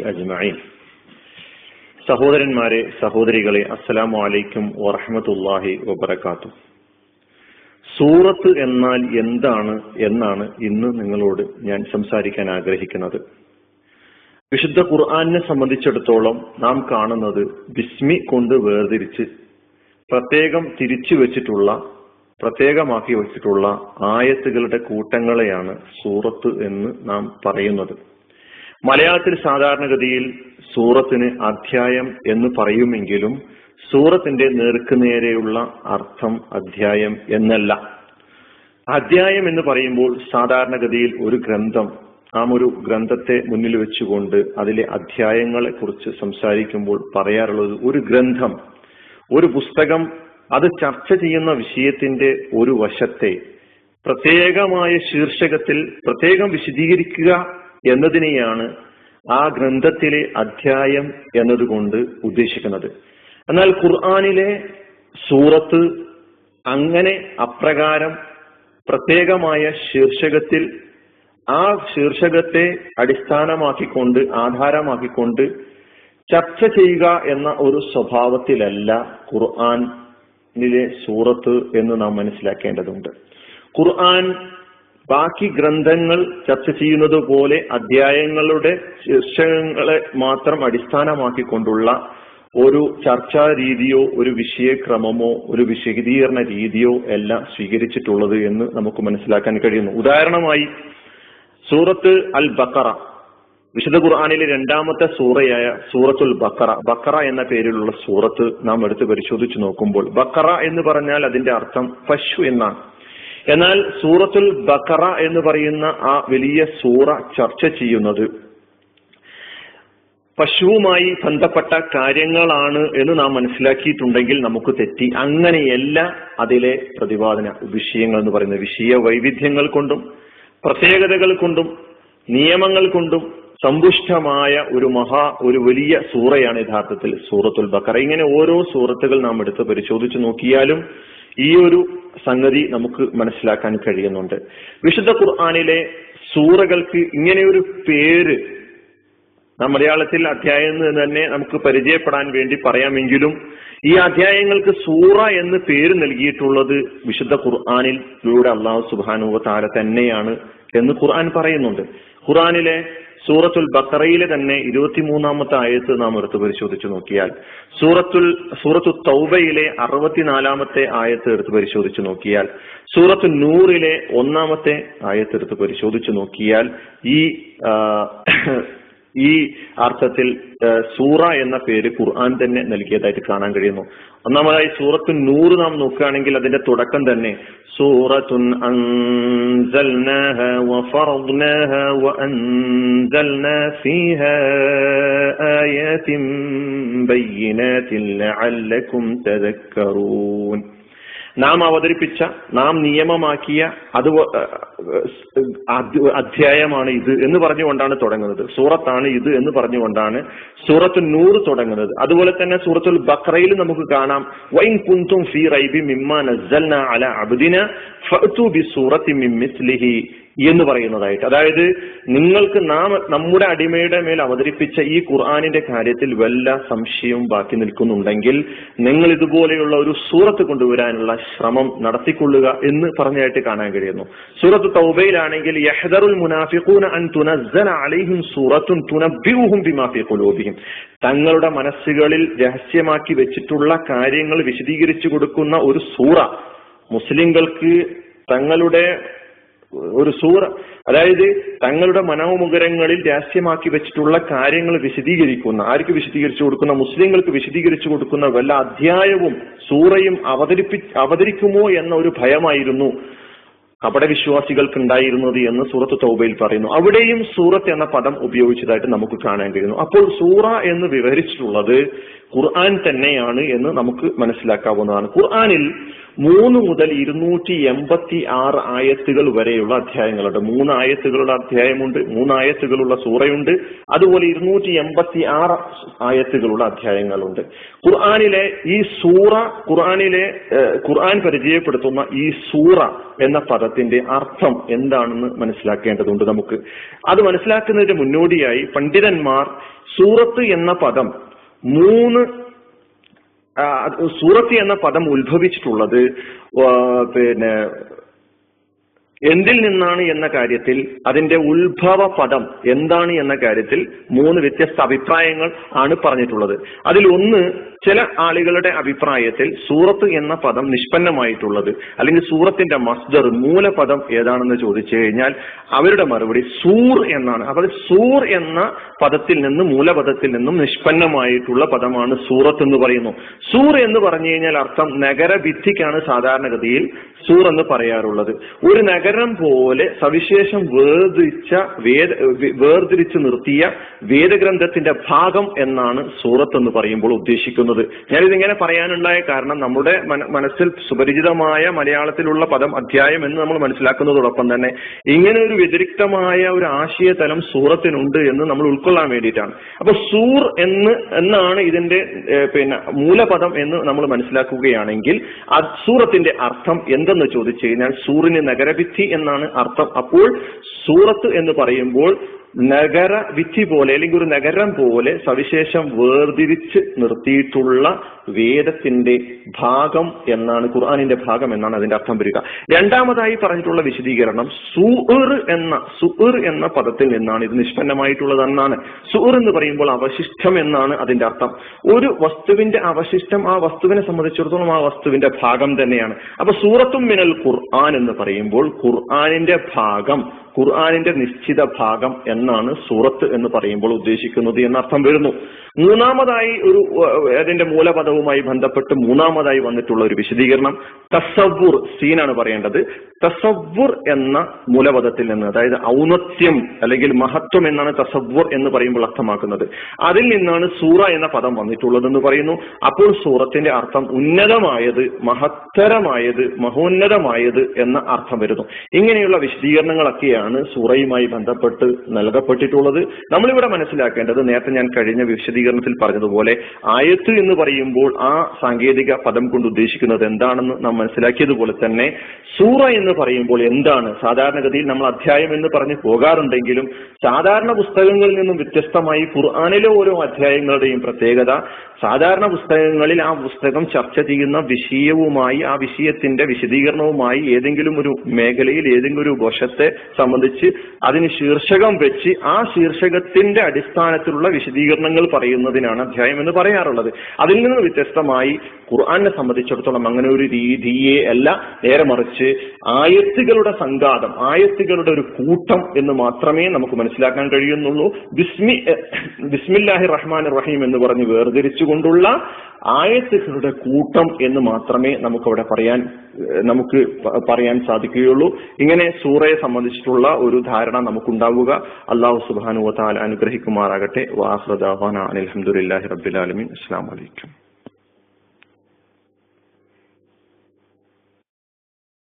അജ്മഈൻ. സഹോദരന്മാരെ സഹോദരികളെ അസ്സലാമു അലൈക്കും വറഹ്മത്തുള്ളാഹി വബറകാതുഹു. സൂറത്ത് എന്നാൽ എന്താണ് എന്നാണ് ഇന്ന് നിങ്ങളോട് ഞാൻ സംസാരിക്കാൻ ആഗ്രഹിക്കുന്നത്. വിശുദ്ധ ഖുർആാനിനെ സംബന്ധിച്ചിടത്തോളം നാം കാണുന്നത് ബിസ്മി കൊണ്ട് വേർതിരിച്ച് പ്രത്യേകം തിരിച്ചു വെച്ചിട്ടുള്ള പ്രത്യേകമാക്കി വെച്ചിട്ടുള്ള ആയത്തുകളുടെ കൂട്ടങ്ങളെയാണ് സൂറത്ത് എന്ന് നാം പറയുന്നത്. മലയാളത്തിൽ സാധാരണഗതിയിൽ സൂറത്തിന് അധ്യായം എന്ന് പറയുമെങ്കിലും സൂറത്തിന്റെ നേർക്കുനേരെയുള്ള അർത്ഥം അധ്യായം എന്നല്ല. അധ്യായം എന്ന് പറയുമ്പോൾ സാധാരണഗതിയിൽ ഒരു ഗ്രന്ഥം നാം ഒരു ഗ്രന്ഥത്തെ മുന്നിൽ വെച്ചുകൊണ്ട് അതിലെ അധ്യായങ്ങളെ കുറിച്ച് സംസാരിക്കുമ്പോൾ പറയാറുള്ളത് ഒരു ഗ്രന്ഥം ഒരു പുസ്തകം അത് ചർച്ച ചെയ്യുന്ന വിഷയത്തിന്റെ ഒരു വശത്തെ പ്രത്യേകമായ ശീർഷകത്തിൽ പ്രത്യേകം വിശദീകരിക്കുക എന്നതിനെയാണ് ആ ഗ്രന്ഥത്തിലെ അധ്യായം എന്നതുകൊണ്ട് ഉദ്ദേശിക്കുന്നത്. എന്നാൽ ഖുർആാനിലെ സൂറത്ത് അങ്ങനെ അപ്രകാരം പ്രത്യേകമായ ശീർഷകത്തിൽ ആ ശീർഷകത്തെ അടിസ്ഥാനമാക്കിക്കൊണ്ട് ആധാരമാക്കിക്കൊണ്ട് ചർച്ച ചെയ്യുക എന്ന ഒരു സ്വഭാവത്തിലല്ല ഖുർആാനിലെ സൂറത്ത് എന്ന് നാം മനസ്സിലാക്കേണ്ടതുണ്ട്. ഖുർആൻ ബാക്കി ഗ്രന്ഥങ്ങൾ ചർച്ച ചെയ്യുന്നത് പോലെ അധ്യായങ്ങളുടെ ശീർഷകങ്ങളെ മാത്രം അടിസ്ഥാനമാക്കിക്കൊണ്ടുള്ള ഒരു ചർച്ചാ രീതിയോ ഒരു വിഷയക്രമമോ ഒരു വിശദീകരണ രീതിയോ എല്ലാം സ്വീകരിച്ചിട്ടുള്ളത് എന്ന് നമുക്ക് മനസ്സിലാക്കാൻ കഴിയുന്നു. ഉദാഹരണമായി സൂറത്ത് അൽ ബക്കറ വിശുദ്ധ ഖുർആാനിലെ രണ്ടാമത്തെ സൂറയായ സൂറത്തുൽ ബക്കറ ബക്കറ എന്ന പേരിലുള്ള സൂറത്ത് നാം എടുത്ത് പരിശോധിച്ചു നോക്കുമ്പോൾ ബക്കറ എന്ന് പറഞ്ഞാൽ അതിന്റെ അർത്ഥം പശു എന്നാണ്. എന്നാൽ സൂറത്തുൽ ബക്കറ എന്ന് പറയുന്ന ആ വലിയ സൂറ ചർച്ച ചെയ്യുന്നത് പശുവുമായി ബന്ധപ്പെട്ട കാര്യങ്ങളാണ് എന്ന് നാം മനസ്സിലാക്കിയിട്ടുണ്ടെങ്കിൽ നമുക്ക് തെറ്റി. അങ്ങനെയല്ല അതിലെ പ്രതിപാദന വിഷയങ്ങൾ എന്ന് പറയുന്നത്. വിഷയ വൈവിധ്യങ്ങൾ കൊണ്ടും പ്രത്യേകതകൾ കൊണ്ടും നിയമങ്ങൾ കൊണ്ടും സമ്പുഷ്ടമായ ഒരു മഹാ ഒരു വലിയ സൂറയാണ് യഥാർത്ഥത്തിൽ സൂറത്തുൽ ബക്കറ. ഇങ്ങനെ ഓരോ സൂറത്തുകൾ നാം എടുത്ത് പരിശോധിച്ചു നോക്കിയാലും ഈ ഒരു സംഗതി നമുക്ക് മനസ്സിലാക്കാൻ കഴിയുന്നുണ്ട്. വിശുദ്ധ ഖുർആാനിലെ സൂറകൾക്ക് ഇങ്ങനെയൊരു പേര് നാം മലയാളത്തിൽ അധ്യായം എന്ന് തന്നെ നമുക്ക് പരിചയപ്പെടാൻ വേണ്ടി പറയാമെങ്കിലും ഈ അധ്യായങ്ങൾക്ക് സൂറ എന്ന് പേര് നൽകിയിട്ടുള്ളത് വിശുദ്ധ ഖുർആാനിലൂടെ അള്ളാഹു സുബാനുവ താര തന്നെയാണ് എന്ന് ഖുർആൻ പറയുന്നുണ്ട്. ഖുർആാനിലെ സൂറത്തുൽ ബക്കറയിലെ തന്നെ ഇരുപത്തിമൂന്നാമത്തെ ആയത്ത് നാം എടുത്ത് പരിശോധിച്ചു നോക്കിയാൽ സൂറത്തുൽ സൂറത്തു തൗബയിലെ അറുപത്തിനാലാമത്തെ ആയത്ത് എടുത്ത് പരിശോധിച്ചു നോക്കിയാൽ സൂറത്തു നൂറിലെ ഒന്നാമത്തെ ആയത്ത് എടുത്ത് പരിശോധിച്ചു നോക്കിയാൽ ഈ ഈ അർത്ഥത്തിൽ സൂറ എന്ന പേര് ഖുർആൻ തന്നെ നൽകിയതായിട്ട് കാണാൻ കഴിയുന്നു. ഒന്നാമതായി സൂറത്തു നൂറ് നാം നോക്കുകയാണെങ്കിൽ അതിന്റെ തുടക്കം തന്നെ സൂറത്തുൻ ആയത്തിൻ ബയ്യനാത്തിൻ ലഅല്ലകും നാം അവതരിപ്പിച്ച നാം നിയമമാക്കിയ അത് അധ്യായമാണ് ഇത് എന്ന് പറഞ്ഞുകൊണ്ടാണ് തുടങ്ങുന്നത്. സൂറത്താണ് ഇത് എന്ന് പറഞ്ഞുകൊണ്ടാണ് സൂറത്തു നൂറ് തുടങ്ങുന്നത്. അതുപോലെ തന്നെ സൂറത്തുൽ ബക്രയിൽ നമുക്ക് കാണാം വൈൻ കുന്തും ഫി റൈബി മിമ്മ നസ്സൽന അല അബ്ദിന ഫഅതു ബി സൂറത്തി മിൻ എന്ന് പറയുന്നതായിട്ട്. അതായത് നിങ്ങൾക്ക് നാം നമ്മുടെ അടിമയുടെ മേൽ അവതരിപ്പിച്ച ഈ ഖുർആാനിന്റെ കാര്യത്തിൽ വല്ല സംശയവും ബാക്കി നിൽക്കുന്നുണ്ടെങ്കിൽ നിങ്ങൾ ഇതുപോലെയുള്ള ഒരു സൂറത്ത് കൊണ്ടുവരാനുള്ള ശ്രമം നടത്തിക്കൊള്ളുക എന്ന് പറഞ്ഞായിട്ട് കാണാൻ കഴിയുന്നു. സൂറത്ത് തൗബയിലാണെങ്കിൽ അൻ അലൈഹിം ഖുലൂബിഹിം. തങ്ങളുടെ മനസ്സുകളിൽ രഹസ്യമാക്കി വെച്ചിട്ടുള്ള കാര്യങ്ങൾ വിശദീകരിച്ചു കൊടുക്കുന്ന ഒരു സൂറ മുസ്ലിങ്ങൾക്ക് തങ്ങളുടെ ഒരു സൂറ. അതായത് തങ്ങളുടെ മനോമുഖരങ്ങളിൽ രഹസ്യമാക്കി വെച്ചിട്ടുള്ള കാര്യങ്ങൾ വിശദീകരിക്കുന്ന ആർക്ക് വിശദീകരിച്ചു കൊടുക്കുന്ന? മുസ്ലിങ്ങൾക്ക് വിശദീകരിച്ചു കൊടുക്കുന്ന വല്ല അധ്യായവും സൂറയും അവതരിപ്പി അവതരിക്കുമോ എന്ന ഒരു ഭയമായിരുന്നു കപട വിശ്വാസികൾക്ക് ഉണ്ടായിരുന്നത് എന്ന് സൂറത്ത് തൗബയിൽ പറയുന്നു. അവിടെയും സൂറത്ത് എന്ന പദം ഉപയോഗിച്ചതായിട്ട് നമുക്ക് കാണാൻ കഴിയുന്നു. അപ്പോൾ സൂറ എന്ന് വിവരിച്ചിട്ടുള്ളത് ഖുർആൻ തന്നെയാണ് എന്ന് നമുക്ക് മനസ്സിലാക്കാവുന്നതാണ്. ഖുർആനിൽ മൂന്ന് മുതൽ ഇരുന്നൂറ്റി എൺപത്തി ആറ് ആയത്തുകൾ വരെയുള്ള അധ്യായങ്ങളുണ്ട്. മൂന്ന് ആയത്തുകളുടെ അധ്യായമുണ്ട് മൂന്ന് ആയത്തുകളുള്ള സൂറയുണ്ട് അതുപോലെ ഇരുന്നൂറ്റി എൺപത്തി ആറ് ആയത്തുകളുള്ള അധ്യായങ്ങളുണ്ട്. ഖുർആാനിലെ ഈ സൂറ ഖുർആാനിലെ ഖുർആൻ പരിചയപ്പെടുത്തുന്ന ഈ സൂറ എന്ന പദത്തിന്റെ അർത്ഥം എന്താണെന്ന് മനസ്സിലാക്കേണ്ടതുണ്ട് നമുക്ക്. അത് മനസ്സിലാക്കുന്നതിന് മുന്നോടിയായി പണ്ഡിതന്മാർ സൂറത്ത് എന്ന പദം മൂന്ന് സൂറത്ത് എന്ന പദം ഉത്ഭവിച്ചിട്ടുള്ളത് പിന്നെ എന്തിൽ നിന്നാണ് എന്ന കാര്യത്തിൽ അതിന്റെ ഉത്ഭവ പദം എന്താണ് എന്ന കാര്യത്തിൽ മൂന്ന് വ്യത്യസ്ത അഭിപ്രായങ്ങൾ ആണ് പറഞ്ഞിട്ടുള്ളത്. അതിൽ ഒന്ന് ചില ആളുകളുടെ അഭിപ്രായത്തിൽ സൂറത്ത് എന്ന പദം നിഷ്പന്നമായിട്ടുള്ളത് അല്ലെങ്കിൽ സൂറത്തിന്റെ മസ്ദർ മൂലപദം ഏതാണെന്ന് ചോദിച്ചു കഴിഞ്ഞാൽ അവരുടെ മറുപടി സൂർ എന്നാണ്. അപ്പോൾ സൂർ എന്ന പദത്തിൽ നിന്ന് മൂലപദത്തിൽ നിന്നും നിഷ്പന്നമായിട്ടുള്ള പദമാണ് സൂറത്ത് എന്ന് പറയുന്നു. സൂർ എന്ന് പറഞ്ഞു കഴിഞ്ഞാൽ അർത്ഥം നഗരഭിത്തിക്കാണ് സാധാരണഗതിയിൽ സൂർ എന്ന് പറയാറുള്ളത്. ഒരു നഗരം പോലെ സവിശേഷം വേർതിരിച്ച വേദ വേർതിരിച്ചു നിർത്തിയ വേദഗ്രന്ഥത്തിന്റെ ഭാഗം എന്നാണ് സൂറത്ത് എന്ന് പറയുമ്പോൾ ഉദ്ദേശിക്കുന്നത്. ഞാനിതിങ്ങനെ പറയാനുണ്ടായ കാരണം നമ്മുടെ മനസ്സിൽ സുപരിചിതമായ മലയാളത്തിലുള്ള പദം അധ്യായം എന്ന് നമ്മൾ മനസ്സിലാക്കുന്നതോടൊപ്പം തന്നെ ഇങ്ങനെ ഒരു വ്യതിരിക്തമായ ഒരു ആശയതലം സൂറത്തിനുണ്ട് എന്ന് നമ്മൾ ഉൾക്കൊള്ളാൻ വേണ്ടിയിട്ടാണ്. അപ്പൊ സൂർ എന്ന് എന്നാണ് ഇതിന്റെ പിന്നെ മൂലപദം എന്ന് നമ്മൾ മനസ്സിലാക്കുകയാണെങ്കിൽ സൂറത്തിന്റെ അർത്ഥം എന്തെന്ന് ചോദിച്ചു കഴിഞ്ഞാൽ സൂറിന് നഗരഭിത്തി എന്നാണ് അർത്ഥം. അപ്പോൾ സൂറത്ത് എന്ന് പറയുമ്പോൾ നഗര വിധി പോലെ അല്ലെങ്കിൽ ഒരു നഗരം പോലെ സവിശേഷം വേർതിരിച്ച് നിർത്തിയിട്ടുള്ള വേദത്തിന്റെ ഭാഗം എന്നാണ് ഖുർആാനിന്റെ ഭാഗം എന്നാണ് അതിന്റെ അർത്ഥം വരിക. രണ്ടാമതായി പറഞ്ഞിട്ടുള്ള വിശദീകരണം സുർ എന്ന സുർ എന്ന പദത്തിൽ നിന്നാണ് ഇത് നിഷ്പന്നമായിട്ടുള്ളതെന്നാണ്. സുർ എന്ന് പറയുമ്പോൾ അവശിഷ്ടം എന്നാണ് അതിന്റെ അർത്ഥം. ഒരു വസ്തുവിന്റെ അവശിഷ്ടം ആ വസ്തുവിനെ സംബന്ധിച്ചിടത്തോളം ആ വസ്തുവിന്റെ ഭാഗം തന്നെയാണ്. അപ്പൊ സൂറത്തും മിനൽ ഖുർആൻ എന്ന് പറയുമ്പോൾ ഖുർആാനിന്റെ ഭാഗം ഖുർആാനിന്റെ നിശ്ചിത ഭാഗം എന്നാണ് സൂറത്ത് എന്ന് പറയുമ്പോൾ ഉദ്ദേശിക്കുന്നത് എന്നർത്ഥം വരുന്നു. മൂന്നാമതായി ഒരു അതിന്റെ മൂലപദവുമായി ബന്ധപ്പെട്ട് മൂന്നാമതായി വന്നിട്ടുള്ള ഒരു വിശദീകരണം തസവൂർ സീനാണ് പറയേണ്ടത്. തസവ്വുർ എന്ന മൂലപദത്തിൽ നിന്ന് അതായത് ഔന്നത്യം അല്ലെങ്കിൽ മഹത്വം എന്നാണ് തസവ്വുർ എന്ന് പറയുമ്പോൾ അർത്ഥമാക്കുന്നത്. അതിൽ നിന്നാണ് സൂറ എന്ന പദം വന്നിട്ടുള്ളതെന്ന് പറയുന്നു. അപ്പോൾ സൂറത്തിന്റെ അർത്ഥം ഉന്നതമായത് മഹത്തരമായത് മഹോന്നതമായത് എന്ന അർത്ഥം വരുന്നു. ഇങ്ങനെയുള്ള വിശദീകരണങ്ങളൊക്കെയാണ് സൂറയുമായി ബന്ധപ്പെട്ട് നൽകപ്പെട്ടിട്ടുള്ളത്. നമ്മളിവിടെ മനസ്സിലാക്കേണ്ടത് നേരത്തെ ഞാൻ കഴിഞ്ഞ വിശദീകരണത്തിൽ പറഞ്ഞതുപോലെ ആയത്ത് എന്ന് പറയുമ്പോൾ ആ സാങ്കേതിക പദം കൊണ്ട് ഉദ്ദേശിക്കുന്നത് എന്താണെന്ന് നാം മനസ്സിലാക്കിയതുപോലെ തന്നെ സൂറ എന്ന് പറയുമ്പോൾ എന്താണ് സാധാരണഗതിയിൽ നമ്മൾ അധ്യായം എന്ന് പറഞ്ഞ് പോകാറുണ്ടെങ്കിലും സാധാരണ പുസ്തകങ്ങളിൽ നിന്നും വ്യത്യസ്തമായി ഖുർആാനിലെ ഓരോ അധ്യായങ്ങളുടെയും പ്രത്യേകത സാധാരണ പുസ്തകങ്ങളിൽ ആ പുസ്തകം ചർച്ച ചെയ്യുന്ന വിഷയവുമായി ആ വിഷയത്തിന്റെ വിശദീകരണവുമായി ഏതെങ്കിലും ഒരു മേഖലയിൽ ഏതെങ്കിലും ഒരു വശത്തെ സംബന്ധിച്ച് അതിന് ശീർഷകം വെച്ച് ആ ശീർഷകത്തിന്റെ അടിസ്ഥാനത്തിലുള്ള വിശദീകരണങ്ങൾ പറയുന്നതിനാണ് അധ്യായം എന്ന് പറയാറുള്ളത്. അതിൽ നിന്ന് വ്യത്യസ്തമായി ഖുർആാനെ സംബന്ധിച്ചിടത്തോളം അങ്ങനെ ഒരു രീതിയെ അല്ല. നേരെ മറിച്ച് ആയത്തുകളുടെ സംഘാതം ആയത്തുകളുടെ ഒരു കൂട്ടം എന്ന് മാത്രമേ നമുക്ക് മനസ്സിലാക്കാൻ കഴിയുന്നുള്ളൂ. ബിസ്മി ബിസ്മില്ലാഹി റഹ്മാൻ റഹീം എന്ന് പറഞ്ഞ് വേർതിരിച്ചുകൊണ്ടുള്ള ആയത്തുകളുടെ കൂട്ടം എന്ന് മാത്രമേ നമുക്ക് അവിടെ പറയാൻ നമുക്ക് പറയാൻ സാധിക്കുകയുള്ളൂ. ഇങ്ങനെ സൂറയെ സംബന്ധിച്ചിട്ടുള്ള ഒരു ധാരണ നമുക്കുണ്ടാവുക. അള്ളാഹു സുബാനു താൽ അനുഗ്രഹിക്കുമാറാകട്ടെ. വാഹ്റദാൻ അലഹമുല്ലാഹി റബ്ബിലാലമീൻ അസ്സാം വലൈക്കും